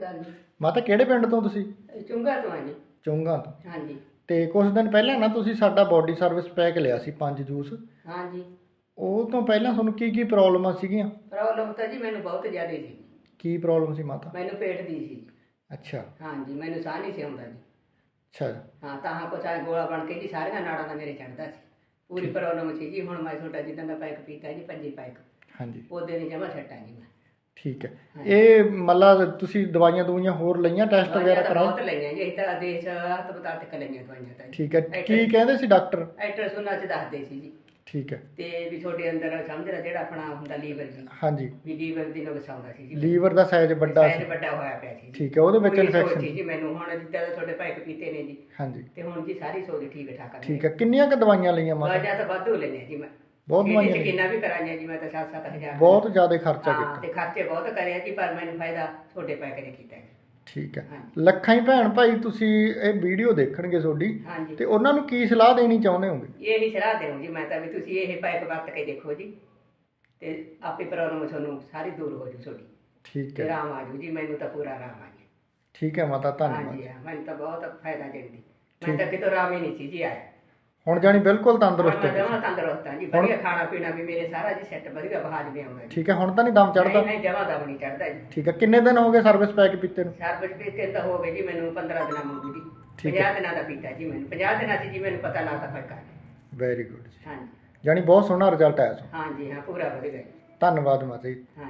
ਗੱਲ ਮਾਤਾ ਕਿਹੜੇ ਪਿੰਡ ਤੋਂ ਤੁਸੀਂ? ਚੁੰਗਾ ਤੋਂ ਆ ਜੀ। ਚੁੰਗਾ ਤੋਂ। ਹਾਂਜੀ। ਤੇ ਕੁਝ ਦਿਨ ਪਹਿਲਾਂ ਨਾ ਤੁਸੀਂ ਸਾਡਾ ਬਾਡੀ ਸਰਵਿਸ ਪੈਕ ਲਿਆ ਸੀ ਪੰਜ ਜੂਸ। ਹਾਂਜੀ। ਉਹ ਤੋਂ ਪਹਿਲਾਂ ਤੁਹਾਨੂੰ ਕੀ ਕੀ ਪ੍ਰੋਬਲਮਾਂ ਸੀਗੀਆਂ? ਪ੍ਰੋਬਲਮ ਤਾਂ ਜੀ ਮੈਨੂੰ ਬਹੁਤ ਜ਼ਿਆਦਾ ਸੀ। ਕੀ ਪ੍ਰੋਬਲਮ ਸੀ ਮਾਤਾ? ਮੈਨੂੰ ਪੇਟ ਦੀ ਸੀ। ਅੱਛਾ। ਹਾਂਜੀ ਮੈਨੂੰ ਸਾਹ ਨਹੀਂ ਸੀ ਆਉਂਦਾ ਜੀ। ਅੱਛਾ। ਹਾਂ ਤਾਂ ਹਾਂ ਕੁਛ ਐਂ ਗੋਲਾ ਬਣ ਕੇ ਜੀ ਸਾਰੀਆਂ ਨਾੜਾਂ ਦਾ ਮੇਰੇ ਚੜਦਾ ਸੀ। ਪੂਰੀ ਪ੍ਰੋਬਲਮ ਸੀ ਜੀ ਹੁਣ ਮੈਂ ਛੋਟਾ ਜਿੱਦਾਂ ਦਾ ਪੈਕ ਪੀਤਾ ਜੀ ਪੰਜੀ ਪੈਕ ਹਾਂਜੀ। ਉਹਦੇ ਦੀ ਜਮਾ ਛੱਟਾਂ ਜੀ ਮੈਂ। ਠੀਕ ਹੈ। ਇਹ ਮਤਲਬ ਤੁਸੀਂ ਦਵਾਈਆਂ ਦਵਾਈਆਂ ਹੋਰ ਲਈਆਂ ਟੈਸਟ ਵਗੈਰਾ ਤਾਂ ਬਹੁਤ ਲਈਆਂ ਜੀ ਇੱਥੇ ਆਦੇਸ਼ ਹਸਪਤਾਲ ਤੱਕ ਲਈਆਂ ਦਵਾਈਆਂ ਤਾਂ ਠੀਕ ਹੈ। ਕੀ ਕਹਿੰਦੇ ਸੀ ਡਾਕਟਰ ਐਟਰਸੋਨਾ ਚ ਦੱਸਦੇ ਸੀ ਜੀ। ਠੀਕ ਹੈ। ਤੇ ਵੀ ਤੁਹਾਡੇ ਅੰਦਰ ਸਮਝ ਲੈ ਜਿਹੜਾ ਆਪਣਾ ਹੁੰਦਾ ਲੀਵਰ ਜੀ। ਹਾਂਜੀ। ਵੀ ਲੀਵਰ ਦੀ ਨੁਕਸ ਆਉਂਦਾ ਸੀ ਜੀ। ਲੀਵਰ ਦਾ ਸਾਈਜ਼ ਵੱਡਾ ਸਾਈਜ਼ ਸੀ। ਵੱਡਾ ਹੋਇਆ ਪਿਆ ਸੀ ਠੀਕ ਹੈ ਉਹਦੇ ਵਿੱਚ ਇਨਫੈਕਸ਼ਨ ਜੀ ਮੈਨੂੰ। ਹੁਣ ਜਿੱਦਾਂ ਦਾ ਤੁਹਾਡੇ ਭਾਈ ਪੀਤੇ ਨੇ ਜੀ। ਹਾਂਜੀ। ਤੇ ਹੁਣ ਜੀ ਸਾਰੀ ਸੋਚ ਠੀਕ ਠਾਕ ਆ ਠੀਕ ਹੈ। ਕਿੰਨੀਆਂ ਕ ਦਵਾਈਆਂ ਲਈਆਂ ਮਾਤਾ ਦਵਾਈਆਂ ਤਾਂ ਵਾਧੂ ਲੈਣੇ ਜੀ ਮੈਂ। ਬਹੁਤ ਇਹਦੇ ਚ। ਕਿੰਨਾ ਵੀ ਕਰਾਈਆਂ ਜੀ ਮੈਂ ਤਾਂ 7-7000 ਬਹੁਤ ਜ਼ਿਆਦਾ ਖਰਚਾ ਹਾਂ ਕੀਤਾ। ਤੇ ਖਰਚੇ ਬਹੁਤ ਕਰਿਆ ਜੀ ਪਰ ਮੈਨੂੰ ਫਾਇਦਾ ਛੋਟੇ ਪੈ ਕੇ ਕੀਤਾ ਜੀ। ਠੀਕ ਹੈ। ਲੱਖਾਂ ਹੀ ਭੈਣ ਭਾਈ ਤੁਸੀਂ ਇਹ ਵੀਡੀਓ ਦੇਖਣਗੇ ਤੁਹਾਡੀ ਹਾਂਜੀ। ਤੇ ਉਹਨਾਂ ਨੂੰ ਕੀ ਸਲਾਹ ਦੇਣੀ ਚਾਹੁੰਦੇ ਹੋਗੇ? ਇਹ ਹੀ ਸਲਾਹ ਜੀ ਮੈਂ ਤਾਂ ਵੀ ਤੁਸੀਂ ਇਹ ਪੈਕ ਵਰਤ ਕੇ ਦੇਖੋ ਜੀ ਤੇ ਆਪੇ ਪ੍ਰੋਬਲਮ ਤੁਹਾਨੂੰ ਸਾਰੀ ਦੂਰ ਹੋ ਜੂ ਤੁਹਾਡੀ। ਠੀਕ ਤੇ ਹੈ। ਆਰਾਮ ਆ ਜੂ ਜੀ ਮੈਨੂੰ ਤਾਂ ਪੂਰਾ ਆਰਾਮ ਆ ਜੀ। ਠੀਕ ਹੈ ਮਾਤਾ ਧੰਨਵਾਦ। ਹਾਂਜੀ ਹਾਂ ਮੈਨੂੰ ਤਾਂ ਬਹੁਤ ਫਾਇਦਾ ਜਿਹੜੀ ਮੈਂ ਤਾਂ ਕਿਤੋਂ ਆਰਾਮ ਹੀ ਨਹੀਂ ਸੀ ਜੀ ਆਇਆ। ਹੁਣ ਜਾਨੀ ਬਿਲਕੁਲ ਤੰਦਰੁਸਤ ਹੈ ਜਮਾਂ ਤੰਦਰੁਸਤ ਹਾਂ ਜੀ ਵਧੀਆ ਖਾਣਾ ਪੀਣਾ ਵੀ ਮੇਰੇ ਸਾਰਾ ਜੀ ਸੈੱਟ ਵਧੀਆ ਬਹਾਜ ਵੀ ਆਉਂਦਾ ਜੀ। ਠੀਕ ਹੈ ਹੁਣ ਤਾਂ ਨਹੀਂ ਦਮ ਚੜਦਾ? ਨਹੀਂ ਜਮਾ ਦਮ ਨਹੀਂ ਚੜਦਾ ਜੀ। ਠੀਕ ਹੈ ਕਿੰਨੇ ਦਿਨ ਹੋ ਗਏ ਸਰਵਿਸ ਪੈਕ ਪੀਤੇ ਨੂੰ? ਸਰਬਤ ਵੀ ਤੇ ਹੋ ਗਏ ਜੀ ਮੈਨੂੰ 15 ਦਿਨਾਂ ਮੰਗੂ ਜੀ। ਠੀਕ 50 ਦਿਨਾਂ ਦਾ ਪੀਤਾ ਜੀ ਮੈਨੂੰ। 50 ਦਿਨਾਂ 'ਚ ਜੀ ਮੈਨੂੰ ਪਤਾ ਲੱਗਦਾ ਫ਼ਰਕ ਆ ਵੈਰੀ ਗੁੱਡ ਹਾਂਜੀ। ਜਾਨੀ ਬਹੁਤ ਸੋਹਣਾ ਰਿਜ਼ਲਟ ਆਇਆ ਸੋ ਹਾਂਜੀ ਹਾਂ ਪੂਰਾ ਵਧੀਆ ਜੀ। ਧੰਨਵਾਦ ਮਾਤਾ ਜੀ। ਹਾਂਜੀ।